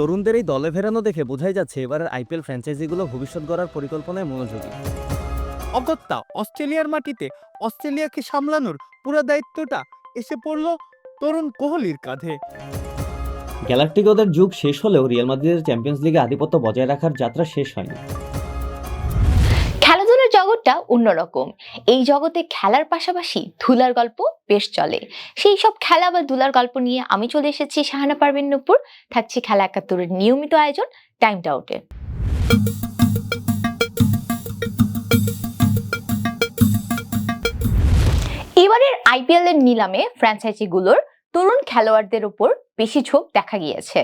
তরুণদের এই দলে ফেরানো দেখে বোঝাই যাচ্ছে এবারের আইপিএল ফ্র্যাঞ্চাইজিগুলো ভবিষ্যৎ গড়ার পরিকল্পনায় মনোযোগী। অগত্যা অস্ট্রেলিয়ার মাটিতে অস্ট্রেলিয়াকে সামলানোর পুরো দায়িত্বটা এসে পড়ল তরুণ কোহলির কাঁধে। গ্যালাক্টিকদের যুগ শেষ হলেও রিয়াল মাদ্রিদের চ্যাম্পিয়ন্স লিগে আধিপত্য বজায় রাখার যাত্রা শেষ হয়নি। জগৎটা অন্যরকম এই জগতে খেলার পাশাপাশি ধুলার গল্প বেশ চলে। সেই সব খেলা বা ধুলার গল্প নিয়ে আমি চলে এসেছি শাহানা পারভিন নুপুর। থাকছি খেলা একাত্তরের নিয়মিত আয়োজন টাইম আউটে। এবারের আইপিএল এর নিলামে ফ্র্যাঞ্চাইজিগুলোর তরুণ খেলোয়াড়দের উপর বেশি ঝোঁক দেখা গিয়েছে।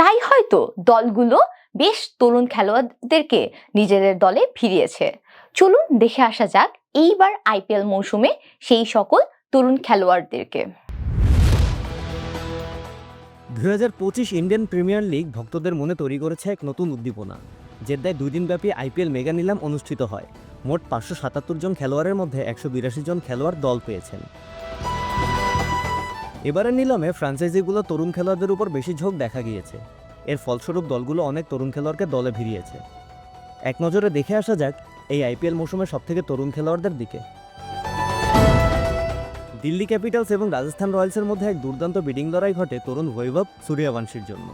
তাই হয়তো দলগুলো বেশ তরুণ খেলোয়াড়দেরকে নিজেদের দলে ফিরিয়েছে। চলুন দেখে আসা যাক এইবার আইপিএল মৌসুমে সেই সকল তরুণ খেলোয়াড়দেরকে। দু হাজার পঁচিশ ইন্ডিয়ান প্রিমিয়ার লিগ ভক্তদের মনে তৈরি করেছে এক নতুন উদ্দীপনা। জেদ্দায় দুই দিনব্যাপী আইপিএল মেগা নিলাম অনুষ্ঠিত হয়। মোট পাঁচশো সাতাত্তর জন খেলোয়াড়ের মধ্যে একশো বিরাশি জন খেলোয়াড় দল পেয়েছেন। এবারের নিলামে ফ্রাঞ্চাইজিগুলো তরুণ খেলোয়াড়দের উপর বেশি ঝোঁক দেখা গিয়েছে। এর ফলস্বরূপ দলগুলো অনেক তরুণ খেলোয়াড়কে দলে ভিড়িয়েছে। এক নজরে দেখে আসা যাক এই আইপিএল মৌসুমের সবথেকে তরুণ খেলোয়াড়দের দিকে। দিল্লি ক্যাপিটালস এবং রাজস্থান রয়্যালসের মধ্যে এক দুর্দান্ত বিডিং লড়াই ঘটে তরুণ বৈভব সূর্যবংশীর জন্য।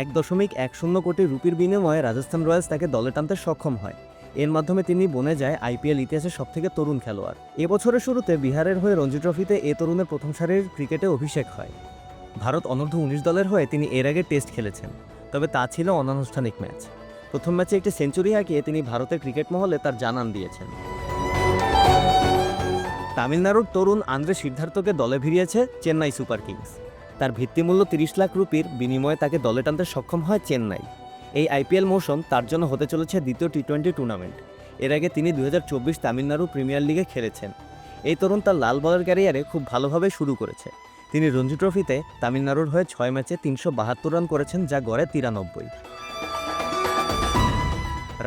এক দশমিক এক শূন্য কোটি রুপির বিনিময়ে রাজস্থান রয়্যালস তাকে দলে টানতে সক্ষম হয়। এর মাধ্যমে তিনি বনে যায় আইপিএল ইতিহাসের সবথেকে তরুণ খেলোয়াড়। এবছরের শুরুতে বিহারের হয়ে রঞ্জি ট্রফিতে এ তরুণের প্রথম সারির ক্রিকেটে অভিষেক হয়। ভারত অনূর্ধ্ব উনিশ দলের হয়ে তিনি এর আগে টেস্ট খেলেছেন, তবে তা ছিল অনানুষ্ঠানিক ম্যাচ। প্রথম ম্যাচে একটি সেঞ্চুরি হাঁকিয়ে তিনি ভারতের ক্রিকেট মহলে তার জানান দিয়েছেন। তামিলনাড়ুর তরুণ আন্দ্রে সিদ্ধার্থকে দলে ভিড়িয়েছে চেন্নাই সুপার কিংস। তার ভিত্তিমূল্য তিরিশ লাখ রুপির বিনিময়ে তাকে দলে টানতে সক্ষম হয় চেন্নাই। এই আইপিএল মৌসুম তার জন্য হতে চলেছে দ্বিতীয় টি টোয়েন্টি টুর্নামেন্ট। এর আগে তিনি দু হাজার চব্বিশ তামিলনাড়ু প্রিমিয়ার লিগে খেলেছেন। এই তরুণ তার লাল বলের ক্যারিয়ারে খুব ভালোভাবে শুরু করেছে। তিনি রঞ্জি ট্রফিতে তামিলনাড়ুর হয়ে ছয় ম্যাচে তিনশো বাহাত্তর রান করেছেন, যা গড়ে তিরানব্বই।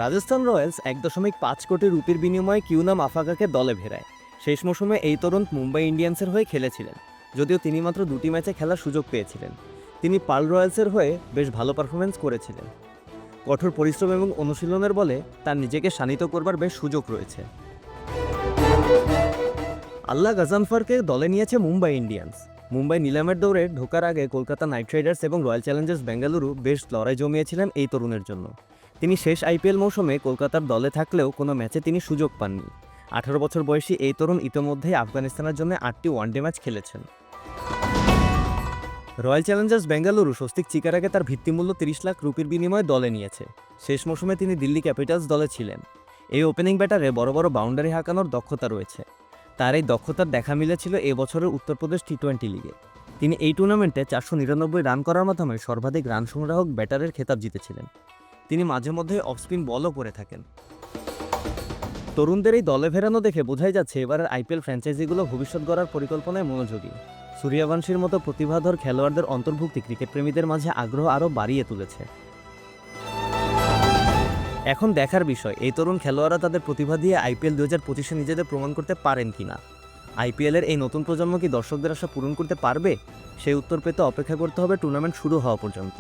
রাজস্থান রয়্যালস এক দশমিক পাঁচ কোটি রুপির বিনিময়ে কিউনাম আফাকাকে দলে ভেড়ায় শেষ মৌসুমে এই তরুণ মুম্বাই ইন্ডিয়ান্সের হয়ে খেলেছিলেন, যদিও তিনি মাত্র দুটি ম্যাচে খেলার সুযোগ পেয়েছিলেন। তিনি পার্ল রয়্যালসের হয়ে বেশ ভালো পারফরমেন্স করেছিলেন। কঠোর পরিশ্রম এবং অনুশীলনের বলে তার নিজেকে শানিত করবার বেশ সুযোগ রয়েছে। আল্লাহ গাজানফারকে দলে নিয়েছে মুম্বাই ইন্ডিয়ান্স। মুম্বাই নিলামের দৌড়ে ঢোকার আগে কলকাতা নাইট রাইডার্স এবং রয়্যাল চ্যালেঞ্জার্স বেঙ্গালুরু বেশ লড়াই জমিয়েছিলেন এই তরুণের জন্য। তিনি শেষ আইপিএল মৌসুমে কলকাতার দলে থাকলেও কোনো ম্যাচে তিনি সুযোগ পাননি। আঠারো বছর বয়সী এই তরুণ ইতোমধ্যেই আফগানিস্তানের জন্য আটটি ওয়ানডে ম্যাচ খেলেছেন। রয়্যাল চ্যালেঞ্জার্স বেঙ্গালুরু স্বস্তিক চিকারাকে তার ভিত্তিমূল্য তিরিশ লাখ রুপির বিনিময়ে দলে নিয়েছে। শেষ মৌসুমে তিনি দিল্লি ক্যাপিটালস দলে ছিলেন। এই ওপেনিং ব্যাটারে বড় বড় বাউন্ডারি হাঁকানোর দক্ষতা রয়েছে। তার এই দক্ষতার দেখা মিলেছিল এ বছরের উত্তরপ্রদেশ টি টোয়েন্টি লিগে। তিনি এই টুর্নামেন্টে চারশো নিরানব্বই রান করার মাধ্যমে সর্বাধিক রান সংগ্রাহক ব্যাটারের খেতাব জিতেছিলেন। তিনি মাঝে মধ্যে অফস্পিন বলও করে থাকেন। তরুণদের এই দলে ফেরানো দেখে বোঝাই যাচ্ছে এবারের আইপিএল ফ্র্যাঞ্চাইজিগুলো ভবিষ্যৎ গড়ার পরিকল্পনায় মনোযোগী। সূর্যবংশীর মতো প্রতিভাধর খেলোয়াড়দের অন্তর্ভুক্তি ক্রিকেট প্রেমীদের মাঝে আগ্রহ আরও বাড়িয়ে তুলেছে। এখন দেখার বিষয়, এই তরুণ খেলোয়াড়রা তাদের প্রতিভা দিয়ে আইপিএল দু হাজার পঁচিশে নিজেদের প্রমাণ করতে পারেন কিনা আইপিএলের এই নতুন প্রজন্ম কি দর্শকদের আশা পূরণ করতে পারবে? সেই উত্তর পেতে অপেক্ষা করতে হবে টুর্নামেন্ট শুরু হওয়া পর্যন্ত।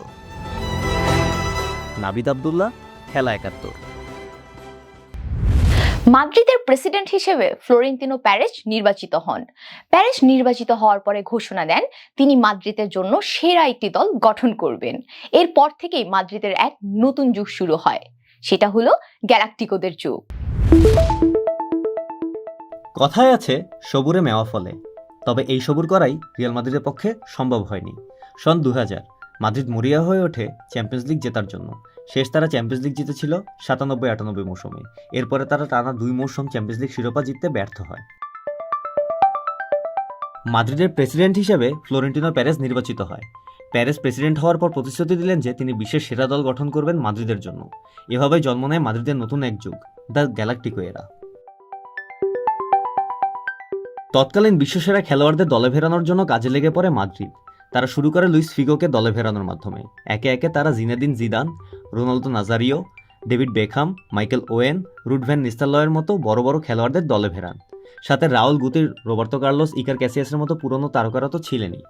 নাবিদ আবদুল্লাহ খেলা একাত্তর। মাদ্রিদের প্রেসিডেন্ট হিসেবে ফ্লোরেন্তিনো প্যারেস নির্বাচিত হন। প্যারেস নির্বাচিত হওয়ার পরে ঘোষণা দেন তিনি মাদ্রিদের জন্য সেরা একটি দল গঠন করবেন। এরপর থেকেই মাদ্রিদের এক নতুন যুগ শুরু হয়। সেটা হলো গ্যালাকটিকোদের যুগ। কথায় আছে সবুরে মেওয়া ফলে। তবে এই সবুর করাই রিয়াল মাদ্রিদের পক্ষে সম্ভব হয়নি। সন দু হাজার। মাদ্রিদ মরিয়া হয়ে ওঠে চ্যাম্পিয়ন্স লিগ জেতার জন্য। শেষ তারা চ্যাম্পিয়ন্স লিগ জিতেছিল সাতানব্বই আটানব্বই মৌসুমে। এরপরে তারা টানা দুই মৌসুম চ্যাম্পিয়ন্স লিগ শিরোপা জিততে ব্যর্থ হয়। মাদ্রিদের প্রেসিডেন্ট হিসেবে ফ্লোরেন্টিনো প্যারেস নির্বাচিত হয়। প্যারেস প্রেসিডেন্ট হওয়ার পর প্রতিশ্রুতি দিলেন যে তিনি বিশ্বের সেরা দল গঠন করবেন মাদ্রিদের জন্য। এভাবেই জন্ম নেয় মাদ্রিদের নতুন এক যুগ, দ্য গ্যালাক্টিকো এরা তৎকালীন বিশ্বসেরা খেলোয়াড়দের দলে ফেরানোর জন্য কাজে লেগে পড়ে মাদ্রিদ। তারা শুরু করে লুইস ফিগোকে দলে ফেরানোর মাধ্যমে। একে একে তারা Zinedine Zidane, Ronaldo Nazario, David Beckham, Michael Owen Ruud van নিস্তালয়ের মতো বড় বড় খেলোয়াড়দের দলে ফেরান। সাথে রাউল গুতির রোবার্তো কার্লোস, ইকার ক্যাসিয়াসের মতো পুরনো তারকারা তো ছিলেনই।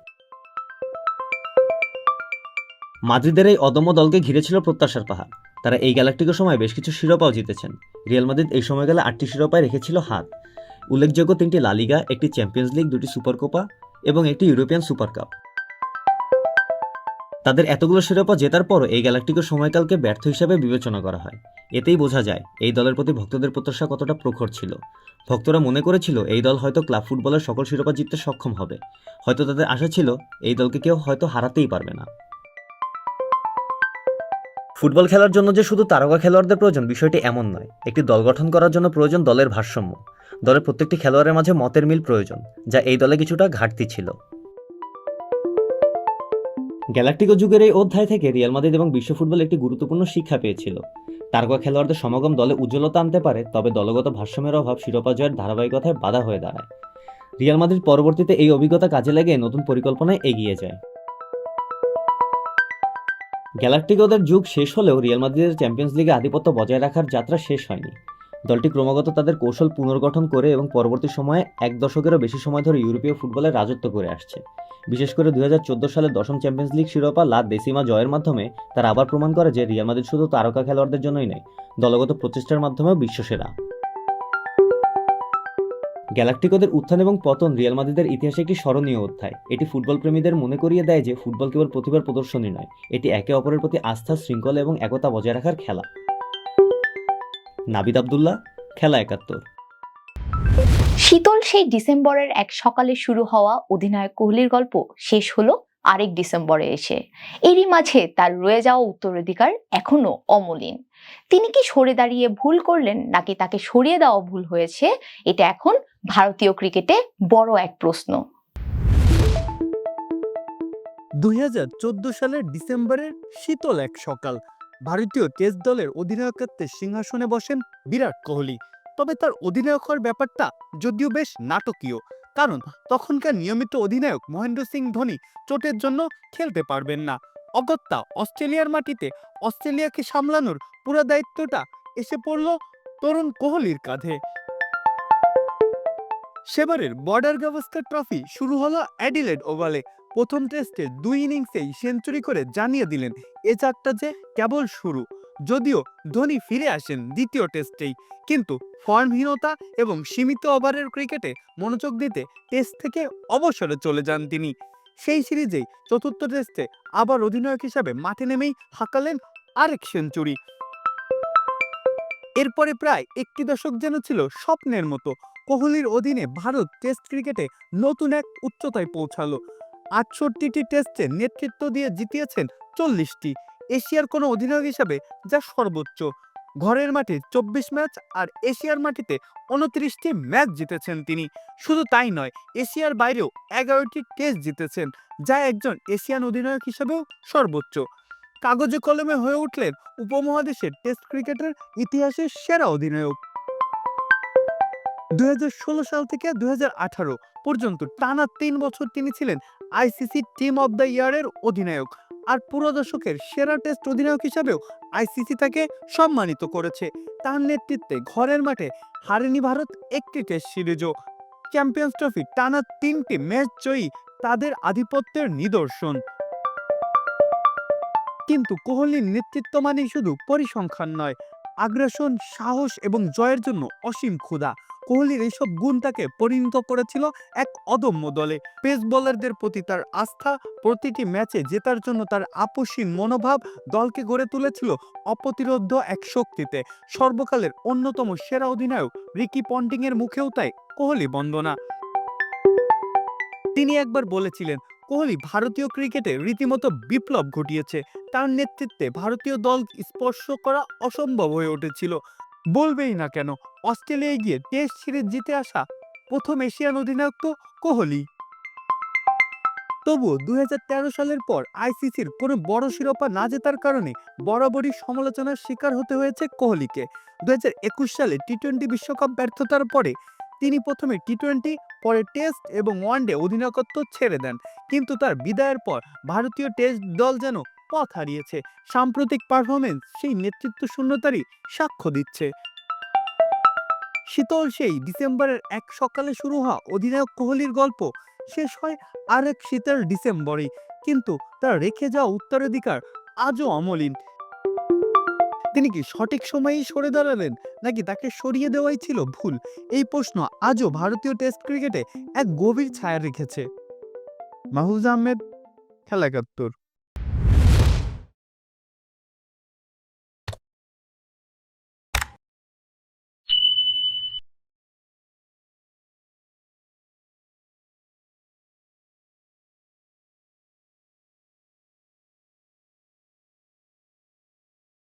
মাদ্রিদের এই অদম্য দলকে ঘিরেছিল প্রত্যাশার পাহাড়। তারা এই গ্যালাক্টিকের সময় বেশ কিছু শিরোপাও জিতেছেন। রিয়াল মাদ্রিদ এই সময়কালে আটটি শিরোপায় রেখেছিল হাত। উল্লেখযোগ্য তিনটি লালিগা একটি চ্যাম্পিয়ন্স লিগ, দুটি সুপার কোপা এবং একটি ইউরোপিয়ান সুপার কাপ। তাদের এতগুলো শিরোপা জেতার পরও এই গ্যালাক্টিকের সময়কালকে ব্যর্থ হিসাবে বিবেচনা করা হয়। এতেই বোঝা যায়, এই দলের প্রতি ভক্তদের প্রত্যাশা কতটা প্রখর ছিল। ভক্তরা মনে করেছিল, এই দল হয়তো ক্লাব ফুটবলের সকল শিরোপা জিততে সক্ষম হবে। হয়তো তাদের আশা ছিল, এই দলকে কেউ হয়তো হারাতেই পারবে না। ফুটবল খেলার জন্য যে শুধু তারকা খেলোয়াড়দের প্রয়োজন, বিষয়টি এমন নয়। একটি দল গঠন করার জন্য প্রয়োজন দলের ভারসাম্য। দলের প্রত্যেকটি খেলোয়াড়ের মাঝে মতের মিল প্রয়োজন, যা এই দলে কিছুটা ঘাটতি ছিল। গ্যালাক্টিকো যুগের এই অধ্যায় থেকে রিয়াল মাদ্রিদ এবং বিশ্ব ফুটবল একটি গুরুত্বপূর্ণ শিক্ষা পেয়েছিল। তারকা খেলোয়াড়দের সমাগম দলে উজ্জ্বলতা আনতে পারে, তবে দলগত ভারসাম্যের অভাব শিরোপা জয়ের ধারাবাহিকতায় বাধা হয়ে দাঁড়ায়। রিয়াল মাদ্রিদ পরবর্তীতে এই অভিজ্ঞতা কাজে লাগিয়ে নতুন পরিকল্পনায় এগিয়ে যায়। গ্যালাক্টিকোদের যুগ শেষ হলেও রিয়াল মাদ্রিদের চ্যাম্পিয়ন্স লিগে আধিপত্য বজায় রাখার যাত্রা শেষ হয়নি। দলটি ক্রমাগত তাদের কৌশল পুনর্গঠন করে এবং পরবর্তী সময়ে এক দশকেরও বেশি সময় ধরে ইউরোপীয় ফুটবলে রাজত্ব করে আসছে। বিশেষ করে দু হাজার চোদ্দ সালের দশম চ্যাম্পিয়ন্স লিগ শিরোপা লা দেসিমা জয়ের মাধ্যমে তারা আবার প্রমাণ করে যে রিয়াল মাদ্রিদ শুধু তারকা খেলোয়াড়দের জন্যই নয়, দলগত প্রচেষ্টার মাধ্যমেও বিশ্বসেরা। গ্যালাক্টিকোদের উত্থান এবং পতন রিয়াল মাদ্রিদের ইতিহাসে একটি স্মরণীয় অধ্যায়। এটি ফুটবল প্রেমীদের মনে করিয়ে দেয় যে ফুটবল কেবল প্রতিভার প্রদর্শনী নয়, এটি একে অপরের প্রতি আস্থা, শৃঙ্খলা এবং একতা বজায় রাখার খেলা। নাবিদ আবদুল্লাহ, খেলা একাত্তর। শীতল সেই ডিসেম্বরের এক সকালে শুরু হওয়া অধিনায়ক কোহলির গল্প শেষ হলো আরেক ডিসেম্বরে এসে। এরই মাঝে তার রয়ে যাওয়া উত্তরাধিকার এখনও অমলিন। তিনি কি সরে দাঁড়িয়ে ভুল করলেন নাকি তাকে সরিয়ে দেওয়া ভুল হয়েছে, এটা এখন ভারতীয় ক্রিকেটে বড় এক প্রশ্ন। দুই হাজার চোদ্দ সালের ডিসেম্বরের শীতল এক সকাল, ভারতীয় টেস্ট দলের অধিনায়কত্বের সিংহাসনে বসেন বিরাট কোহলি। তবে তার অধিনায়ক হওয়ার ব্যাপারটা যদিও বেশ নাটকীয়। কারণ তখনকার নিয়মিত অধিনায়ক মহেন্দ্র সিং ধোনি চোটের জন্য খেলতে পারবেন না। অগত্যা অস্ট্রেলিয়ার মাটিতে অস্ট্রেলিয়াকে সামলানোর পুরো দায়িত্বটা এসে পড়ল তরুণ কোহলির কাঁধে। সেবারের বর্ডার গাভাস্কার ট্রফি শুরু হলো অ্যাডিলেড ওভালে। প্রথম টেস্টে দুই ইনিংসেই সেঞ্চুরি করে জানিয়ে দিলেন এ চারটা যে কেবল শুরু। যদিও ধোনি ফিরে আসেন দ্বিতীয় টেস্টেই, কিন্তু ফর্মহীনতা এবং সীমিত ওভারের ক্রিকেটে মনোযোগ দিতে টেস্ট থেকে অবসরে চলে যান তিনি। সেই সিরিজেই চতুর্থ টেস্টে আবার অধিনায়ক হিসাবে মাঠে নেমেই হাঁকালেন আরেক সেঞ্চুরি। এরপরে প্রায় একটি দশক যেন ছিল স্বপ্নের মতো, কোহলির অধীনে ভারত টেস্ট ক্রিকেটে নতুন এক উচ্চতায় পৌঁছালো। আটষট্টিটি টেস্টে নেতৃত্ব দিয়ে জিতিয়েছেন চল্লিশটি। এশিয়ার কোনো অধিনায়ক হিসাবে যা সর্বোচ্চ। ঘরের মাঠে চব্বিশ ম্যাচ আর এশিয়ার মাটিতে উনত্রিশটি ম্যাচ জিতেছেন তিনি। শুধু তাই নয়, এশিয়ার বাইরেও এগারোটি টেস্ট জিতেছেন, যা একজন এশিয়ান অধিনায়ক হিসেবেও সর্বোচ্চ। কাগজে কলমে হয়ে উঠলেন উপমহাদেশের টেস্ট ক্রিকেটের ইতিহাসের সেরা অধিনায়ক। দুই হাজার ষোলো সাল থেকে দুই হাজার আঠারো পর্যন্ত টানা তিন বছর তিনি ছিলেন আইসিসি টিম অব দ্য ইয়ারের অধিনায়ক। আর পুরো দশকের সেরা টেস্ট অধিনায়ক হিসাবেও আইসিসি তাকে সম্মানিত করেছে। তার নেতৃত্বে ঘরের মাঠে হারেনি ভারত একটি টেস্ট সিরিজও। চ্যাম্পিয়ন্স ট্রফি টানা তিনটি ম্যাচ জয়ী তাদের আধিপত্যের নিদর্শন। কিন্তু কোহলির নেতৃত্ব মানেই শুধু পরিসংখ্যান নয়, আগ্রাসন, সাহস এবং জয়ের জন্য অসীম ক্ষুধা। কোহলির এইসব গুণ তাকে পরিণত করেছিল এক অদম্য দলে। পেস বোলারদের প্রতি তার আস্থা, প্রতিটি ম্যাচে জেতার জন্য তার আপসীন মনোভাব দলকে গড়ে তুলেছিল অপ্রতিরোধ্য এক শক্তিতে। সর্বকালের অন্যতম সেরা অধিনায়ক রিকি পন্টিং এর মুখেও তাই কোহলি বন্দনা। তিনি একবার বলেছিলেন, কোহলি ভারতীয় ক্রিকেটে রীতিমতো বিপ্লব ঘটিয়েছে। তার নেতৃত্বে ভারতীয় দল স্পর্শ করা অসম্ভব হয়ে উঠেছিল। বলবেই না কেন? অস্ট্রেলিয়ায় গিয়ে টেস্ট সিরিজ জিতে আসা প্রথম এশিয়ান অধিনায়ক তো কোহলি। তবুও দু হাজার তেরো সালের পর আইসিসির কোনো বড় শিরোপা না জেতার কারণে বরাবরই সমালোচনার শিকার হতে হয়েছে কোহলিকে। দুই হাজার একুশ সালে টি টোয়েন্টি বিশ্বকাপ ব্যর্থতার পরে তিনি প্রথমে টি টোয়েন্টি পরে টেস্ট এবং ওয়ানডে অধিনায়কত্ব ছেড়ে দেন। কিন্তু তার বিদায়ের পর ভারতীয় টেস্ট দল যেন পথ হারিয়েছে। সাম্প্রতিক পারফরমেন্স সেই নেতৃত্ব শূন্যতারই সাক্ষ্য দিচ্ছে। শীতল সেই ডিসেম্বরের এক সকালে শুরু হওয়া অধিনায়ক কোহলির গল্প শেষ হয় আরেক শীতের ডিসেম্বরেই। কিন্তু তার রেখে যাওয়া উত্তরাধিকার আজও অমলিন। তিনি কি সঠিক সময়েই সরে দাঁড়ালেন নাকি তাকে সরিয়ে দেওয়াই ছিল ভুল? এই প্রশ্ন আজও ভারতীয় টেস্ট ক্রিকেটে এক গভীর ছায়া রেখেছে। মাহফুজ আহমেদ খেলা একাত্তর